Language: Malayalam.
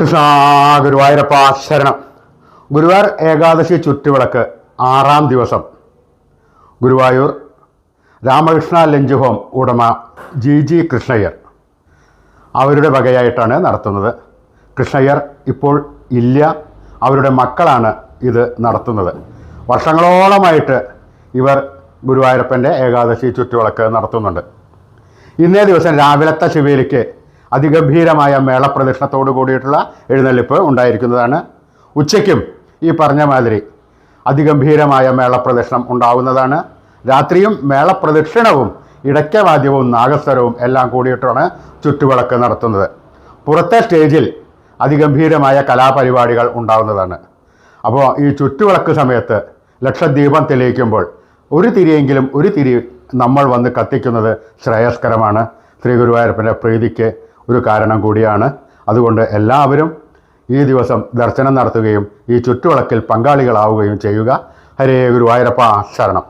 കൃഷ്ണ ഗുരുവായൂരപ്പ ശരണം. ഗുരുവായൂർ ഏകാദശി ചുറ്റുവിളക്ക് ആറാം ദിവസം. ഗുരുവായൂർ രാമകൃഷ്ണ ലഞ്ച് ഹോം ഉടമ ജി ജി കൃഷ്ണയ്യർ. അവരുടെ വകയായിട്ടാണ് നടത്തുന്നത്. കൃഷ്ണയ്യർ ഇപ്പോൾ ഇല്ല. അവരുടെ മക്കളാണ് ഇത് നടത്തുന്നത്. വർഷങ്ങളോളമായിട്ട് ഇവർ ഗുരുവായൂരപ്പന്റെ ഏകാദശി ചുറ്റുവിളക്ക് നടത്തുന്നുണ്ട്. ഇന്നേ ദിവസം രാവിലത്തെ ശിവേലിക്ക് അതിഗംഭീരമായ മേളപ്രദക്ഷിണത്തോട് കൂടിയിട്ടുള്ള എഴുന്നള്ളിപ്പ് ഉണ്ടായിരിക്കുന്നതാണ്. ഉച്ചയ്ക്കും ഈ പറഞ്ഞ മാതിരി അതിഗംഭീരമായ മേളപ്രദക്ഷിണം ഉണ്ടാവുന്നതാണ്. രാത്രിയും മേളപ്രദക്ഷിണവും ഇടയ്ക്കവാദ്യവും നാഗസ്വരവും എല്ലാം കൂടിയിട്ടാണ് ചുറ്റുവിളക്ക് നടത്തുന്നത്. പുറത്തെ സ്റ്റേജിൽ അതിഗംഭീരമായ കലാപരിപാടികൾ ഉണ്ടാവുന്നതാണ്. അപ്പോൾ ഈ ചുറ്റുവിളക്ക് സമയത്ത് ലക്ഷദ്വീപം തെളിയിക്കുമ്പോൾ ഒരു തിരിയെങ്കിലും ഒരു തിരി നമ്മൾ വന്ന് കത്തിക്കുന്നത് ശ്രേയസ്കരമാണ്. ശ്രീ ഗുരുവായൂരപ്പന്റെ പ്രീതിക്ക് ഒരു കാരണം കൂടിയാണ്. അതുകൊണ്ട് എല്ലാവരും ഈ ദിവസം ദർശനം നടത്തുകയും ഈ ചുറ്റുവിളക്കിൽ പങ്കാളികളാവുകയും ചെയ്യുക. ഹരേ ഗുരുവായൂരപ്പ ശരണം.